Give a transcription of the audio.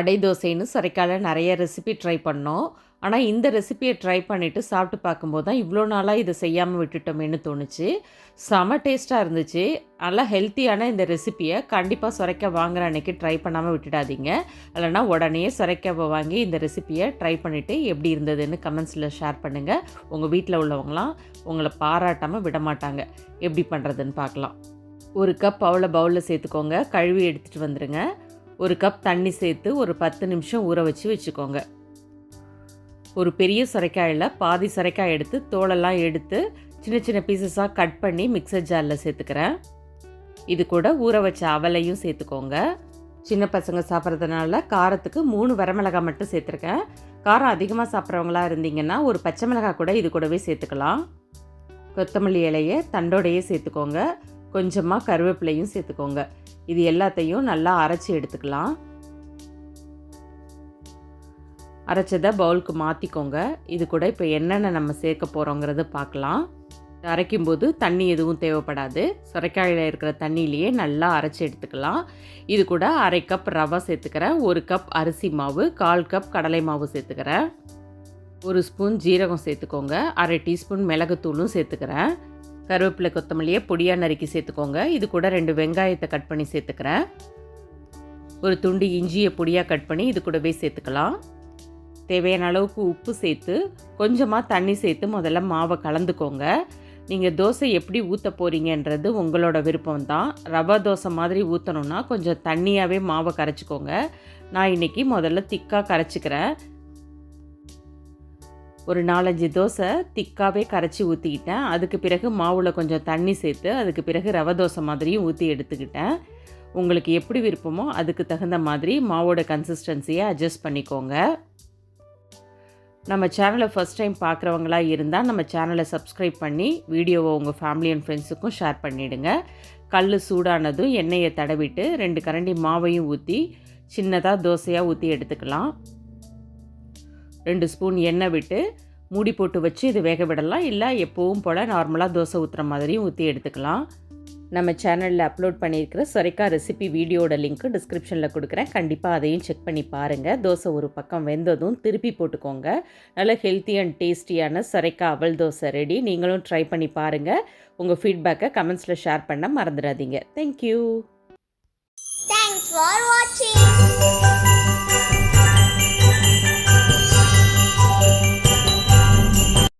அடை தோசைன்னு சொரைக்கால நிறைய recipe try பண்ணோம். ஆனால் இந்த ரெசிப்பியை ட்ரை பண்ணிவிட்டு சாப்பிட்டு பார்க்கும்போது தான் இவ்வளோ நாளாக இதை செய்யாமல் விட்டுட்டோமேன்னு தோணுச்சு. செம டேஸ்ட்டாக இருந்துச்சு. நல்லா ஹெல்த்தியான இந்த ரெசிப்பியை கண்டிப்பாக சுரைக்க வாங்குற அன்னைக்கு ட்ரை பண்ணாமல் விட்டுடாதீங்க. இல்லைனா உடனே சுரைக்காவை வாங்கி இந்த ரெசிப்பியை ட்ரை பண்ணிவிட்டு எப்படி இருந்ததுன்னு கமெண்ட்ஸில் ஷேர் பண்ணுங்கள் உங்கள் வீட்டில் உள்ளவங்களாம் உங்களை பாராட்டாமல் விட மாட்டாங்க எப்படி பண்ணுறதுன்னு பார்க்கலாம். ஒரு கப் அவ்வளோ பவுலில் சேர்த்துக்கோங்க. கழுவி எடுத்துகிட்டு வந்துடுங்க ஒரு கப் தண்ணி சேர்த்து ஒரு பத்து நிமிஷம் ஊற வச்சு வச்சுக்கோங்க. ஒரு பெரிய சுரைக்காயில் பாதி சுரைக்காய் எடுத்து தோலெல்லாம் எடுத்து சின்ன சின்ன பீசஸாக கட் பண்ணி மிக்சர் ஜாரில் சேர்த்துக்கிறேன். இது கூட ஊற வச்ச அவலையும் சேர்த்துக்கோங்க. சின்ன பசங்க சாப்பிட்றதுனால காரத்துக்கு மூணு வரமிளகாய் மட்டும் சேர்த்துருக்கேன். காரம் அதிகமாக சாப்பிட்றவங்களா இருந்தீங்கன்னா ஒரு பச்சை மிளகாய் கூட இது கூடவே சேர்த்துக்கலாம். கொத்தமல்லி இலையை தண்டோடையே சேர்த்துக்கோங்க. கொஞ்சமாக கருவேப்பிலையும் சேர்த்துக்கோங்க. இது எல்லாத்தையும் நல்லா அரைச்சி எடுத்துக்கலாம். அரைச்சதை பவுலுக்கு மாற்றிக்கோங்க இது கூட இப்போ என்னென்ன நம்ம சேர்க்க போகிறோங்கிறது பார்க்கலாம் அரைக்கும்போது தண்ணி எதுவும் தேவைப்படாது. சுரைக்காயில் இருக்கிற தண்ணியிலையே நல்லா அரைச்சி எடுத்துக்கலாம். இது கூட அரை கப் ரவை சேர்த்துக்கிறேன். ஒரு கப் அரிசி மாவு கால் கப் கடலை மாவு சேர்த்துக்கிறேன். ஒரு ஸ்பூன் ஜீரகம் சேர்த்துக்கோங்க. அரை டீஸ்பூன் மிளகுத்தூளும் சேர்த்துக்கிறேன். கருவேப்பிலை கொத்தமல்லியை பொடியாக நறுக்கி சேர்த்துக்கோங்க. இது கூட ரெண்டு வெங்காயத்தை கட் பண்ணி சேர்த்துக்கிறேன். ஒரு துண்டு இஞ்சியை பொடியாக கட் பண்ணி இது கூடவே சேர்த்துக்கலாம். தேவையான அளவுக்கு உப்பு சேர்த்து கொஞ்சமாக தண்ணி சேர்த்து முதல்ல மாவை கலந்துக்கோங்க. நீங்கள் தோசை எப்படி ஊற்ற போகிறீங்கன்றது உங்களோட விருப்பம் தான் ரவா தோசை மாதிரி ஊற்றணுன்னா கொஞ்சம் தண்ணியாகவே மாவை கரைச்சிக்கோங்க. நான் இன்றைக்கி முதல்ல திக்காக கரைச்சிக்கிறேன். ஒரு நாலஞ்சு தோசை திக்காகவே கரைச்சி ஊற்றிக்கிட்டேன் அதுக்கு பிறகு மாவில் கொஞ்சம் தண்ணி சேர்த்து அதுக்கு பிறகு ரவை தோசை மாதிரியும் ஊற்றி எடுத்துக்கிட்டேன். உங்களுக்கு எப்படி விருப்பமோ அதுக்கு தகுந்த மாதிரி மாவோட கன்சிஸ்டன்சியை அட்ஜஸ்ட் பண்ணிக்கோங்க. நம்ம சேனலை ஃபஸ்ட் டைம் பார்க்குறவங்களா இருந்தால் நம்ம சேனலை சப்ஸ்கிரைப் பண்ணி வீடியோவை உங்கள் ஃபேமிலி அண்ட் ஃப்ரெண்ட்ஸுக்கும் ஷேர் பண்ணிவிடுங்க கல் சூடானதும் எண்ணெயை தடவிட்டு ரெண்டு கரண்டி மாவையும் ஊற்றி சின்னதாக தோசையாக ஊற்றி எடுத்துக்கலாம். ரெண்டு ஸ்பூன் எண்ணெய் விட்டு மூடி போட்டு வச்சு இது வேக விடலாம். இல்லை எப்போவும் போல் நார்மலாக தோசை ஊற்றுற மாதிரியும் ஊற்றி எடுத்துக்கலாம். நம்ம சேனலில் அப்லோட் பண்ணியிருக்கிற சொரைக்கா ரெசிபி வீடியோட லிங்க்கு டிஸ்கிரிப்ஷனில் கொடுக்குறேன். கண்டிப்பாக அதையும் செக் பண்ணி பாருங்கள் தோசை ஒரு பக்கம் வெந்ததும் திருப்பி போட்டுக்கோங்க. நல்ல ஹெல்த்தி அண்ட் டேஸ்டியான சொரைக்கா அவல் தோசை ரெடி நீங்களும் ட்ரை பண்ணி பாருங்கள் உங்கள் ஃபீட்பேக்கை கமெண்ட்ஸில் ஷேர் பண்ண மறந்துடாதீங்க. Thank you Thanks for watching.